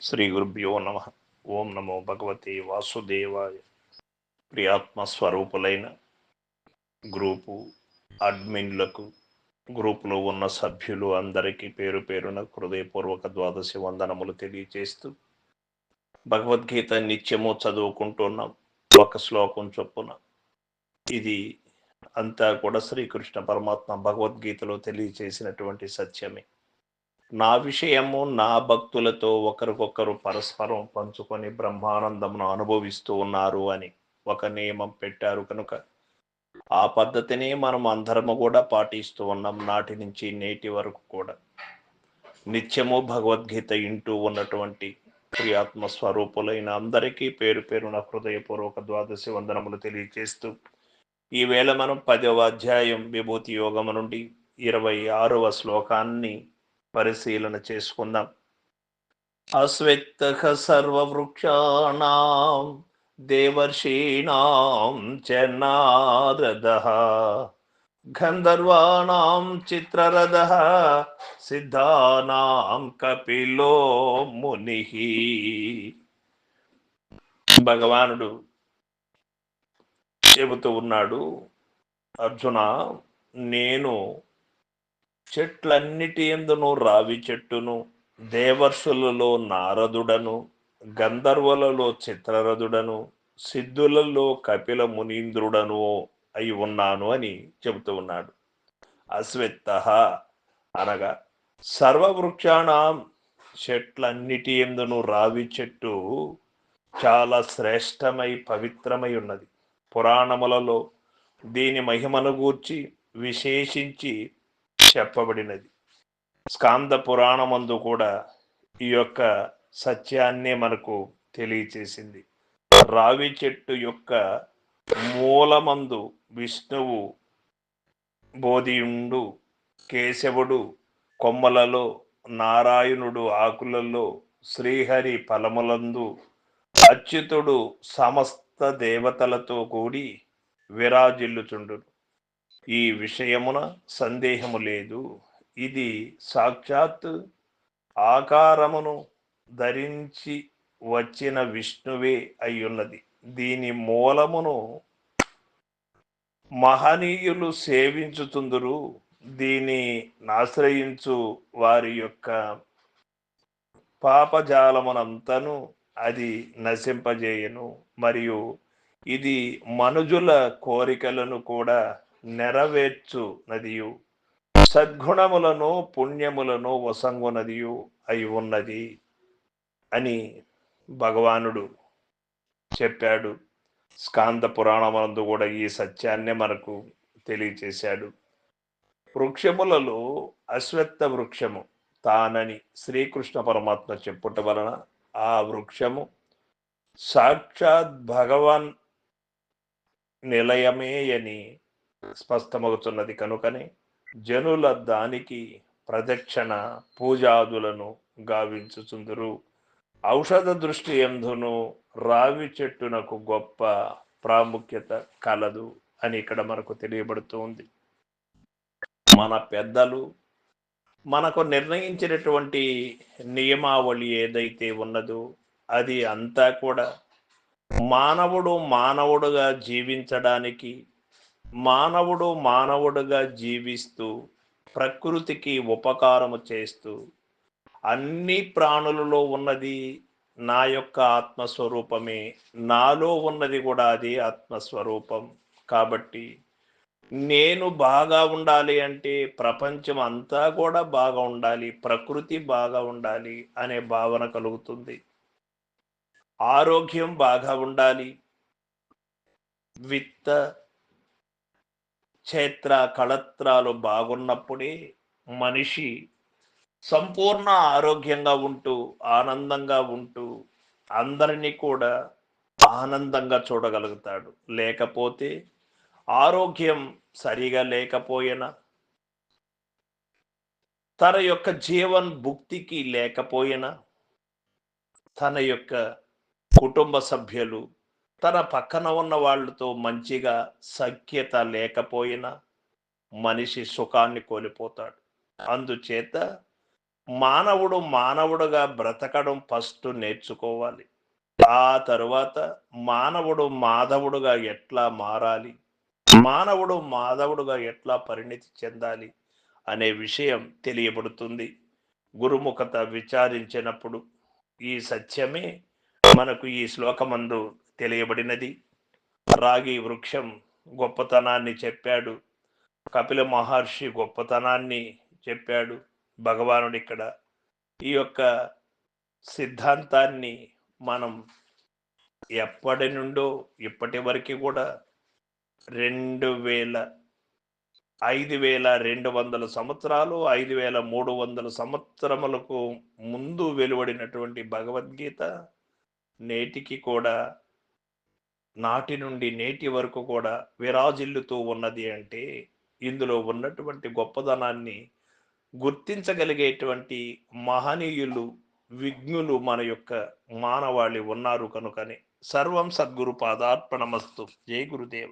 శ్రీ గురుభ్యో నమ. ఓం నమో భగవతే వాసుదేవాయ. ప్రియాత్మ స్వరూపులైన గ్రూపు అడ్మిన్లకు గ్రూపులో ఉన్న సభ్యులు అందరికీ పేరు పేరున హృదయపూర్వక ద్వాదశి వందనములు తెలియజేస్తూ భగవద్గీత నిత్యము చదువుకుంటున్నాం ఒక శ్లోకం చొప్పున ఇది అంతా కూడా శ్రీకృష్ణ పరమాత్మ భగవద్గీతలో తెలియచేసినటువంటి సత్యమే. నా విషయము నా భక్తులతో ఒకరికొకరు పరస్పరం పంచుకొని బ్రహ్మానందమును అనుభవిస్తూ ఉన్నారు అని ఒక నియమం పెట్టారు కనుక. ఆ పద్ధతిని మనం అందరము కూడా పాటిస్తూ ఉన్నాం నాటి నుంచి నేటి వరకు కూడా. నిత్యము భగవద్గీత ఇంటూ ఉన్నటువంటి క్రియాత్మ స్వరూపులైన అందరికీ పేరు పేరున హృదయపూర్వక ద్వాదశి వందనములు తెలియజేస్తూ ఈవేళ మనం పదవ అధ్యాయం విభూతి యోగము నుండి ఇరవై ఆరవ శ్లోకాన్ని పరిశీలన చేసుకుందాం. అశ్వత్థ సర్వవృక్షాణం దేవర్షీణాం చ గంధర్వాణం చిత్రరథ. సిద్ధానాం కపిలో ముని. భగవానుడు చెబుతూ ఉన్నాడు అర్జున నేను చెట్లన్నిటి ఎందును రావి చెట్టును? దేవర్షులలో నారదుడను గంధర్వులలో చిత్రరథుడను సిద్ధులలో కపిల మునీంద్రుడను అయి ఉన్నాను అని చెబుతూ ఉన్నాడు. అశ్వత్థ అనగా సర్వవృక్షాణం చెట్లన్నిటి ఎందును రావి చెట్టు చాలా శ్రేష్టమై పవిత్రమై ఉన్నది. పురాణములలో దీని మహిమను గూర్చి విశేషించి చెప్పబడినది. స్కాంద పురాణమందు కూడా ఈ యొక్క సత్యాన్నే మనకు తెలియచేసింది. రావి చెట్టు యొక్క మూలమందు విష్ణువు బోధియుండు కేశవుడు కొమ్మలలో నారాయణుడు ఆకులలో శ్రీహరి ఫలములందు అచ్యుతుడు సమస్త దేవతలతో కూడి విరాజిల్లుచుండు ఈ విషయమున సందేహము లేదు. ఇది సాక్షాత్ ఆకారమును ధరించి వచ్చిన విష్ణువే అయ్యున్నది. దీని మూలమును మహనీయులు సేవించుతుందురు. దీని ఆశ్రయించు వారి యొక్క పాపజాలమునంతను అది నశింపజేయను. మరియు ఇది మనుజుల కోరికలను కూడా నెరవేర్చు నదియు. సద్గుణములను పుణ్యములను వసంగునదియు అయి ఉన్నది అని భగవానుడు చెప్పాడు. స్కాంద పురాణమందు కూడా ఈ సత్యాన్నే మనకు తెలియచేశాడు. వృక్షములలో అశ్వత్థ వృక్షము తానని శ్రీకృష్ణ పరమాత్మ చెప్పుట వలన ఆ వృక్షము సాక్షాత్ భగవాన్ నిలయమే అని స్పష్టమవుతున్నది. కనుకనే జనుల దానికి ప్రదక్షిణ పూజాదులను గావించుచుందురు. ఔషధ దృష్టి ఎందును? రావి చెట్టునకు గొప్ప ప్రాముఖ్యత కలదు అని ఇక్కడ మనకు తెలియబడుతూ ఉంది. మన పెద్దలు మనకు నిర్ణయించినటువంటి నియమావళి ఏదైతే ఉన్నదో అది అంతా కూడా మానవుడు మానవుడుగా జీవించడానికి మానవుడు మానవుడుగా జీవిస్తూ ప్రకృతికి ఉపకారము చేస్తూ అన్ని ప్రాణులలో ఉన్నది నా యొక్క ఆత్మస్వరూపమే. నాలో ఉన్నది కూడా అది ఆత్మస్వరూపం. కాబట్టి నేను బాగా ఉండాలి అంటే ప్రపంచం అంతా కూడా బాగా ఉండాలి ప్రకృతి బాగా ఉండాలి అనే భావన కలుగుతుంది. ఆరోగ్యం బాగా ఉండాలి. విత్త క్షేత్ర కళత్రాలు బాగున్నప్పుడే మనిషి సంపూర్ణ ఆరోగ్యంగా ఉంటూ ఆనందంగా ఉంటూ అందరినీ కూడా ఆనందంగా చూడగలుగుతాడు. లేకపోతే ఆరోగ్యం సరిగా లేకపోయినా తన యొక్క జీవన్ భుక్తికి లేకపోయినా తన యొక్క కుటుంబ సభ్యులు తన పక్కన ఉన్న వాళ్ళతో మంచిగా సఖ్యత లేకపోయినా మనిషి సుఖాన్ని కోల్పోతాడు. అందుచేత మానవుడు మానవుడుగా బ్రతకడం ఫస్ట్ నేర్చుకోవాలి. ఆ తరువాత మానవుడు మాధవుడుగా ఎట్లా మారాలి? మానవుడు మాధవుడుగా ఎట్లా పరిణితి చెందాలి? అనే విషయం తెలియబడుతుంది. గురుముఖత విచారించినప్పుడు ఈ సత్యమే మనకు ఈ శ్లోకమందు తెలియబడినది. రాగి వృక్షం గొప్పతనాన్ని చెప్పాడు. కపిల మహర్షి గొప్పతనాన్ని చెప్పాడు భగవానుడు ఇక్కడ. ఈ యొక్క సిద్ధాంతాన్ని మనం ఎప్పటి నుండో ఇప్పటి వరకు కూడా రెండు వేల ఐదు వేల రెండు వందల సంవత్సరాలు ఐదు వేల మూడు వందల సంవత్సరములకు ముందు వెలువడినటువంటి భగవద్గీత నేటికి కూడా నాటి నుండి నేటి వరకు కూడా విరాజిల్లుతూ ఉన్నది అంటే ఇందులో ఉన్నటువంటి గొప్పదనాన్ని గుర్తించగలిగేటువంటి మహనీయులు విఘ్నులు మన యొక్క మానవాళి ఉన్నారు కనుకనే. సర్వం సద్గురు పాదార్పణమస్తు. జై గురుదేవ.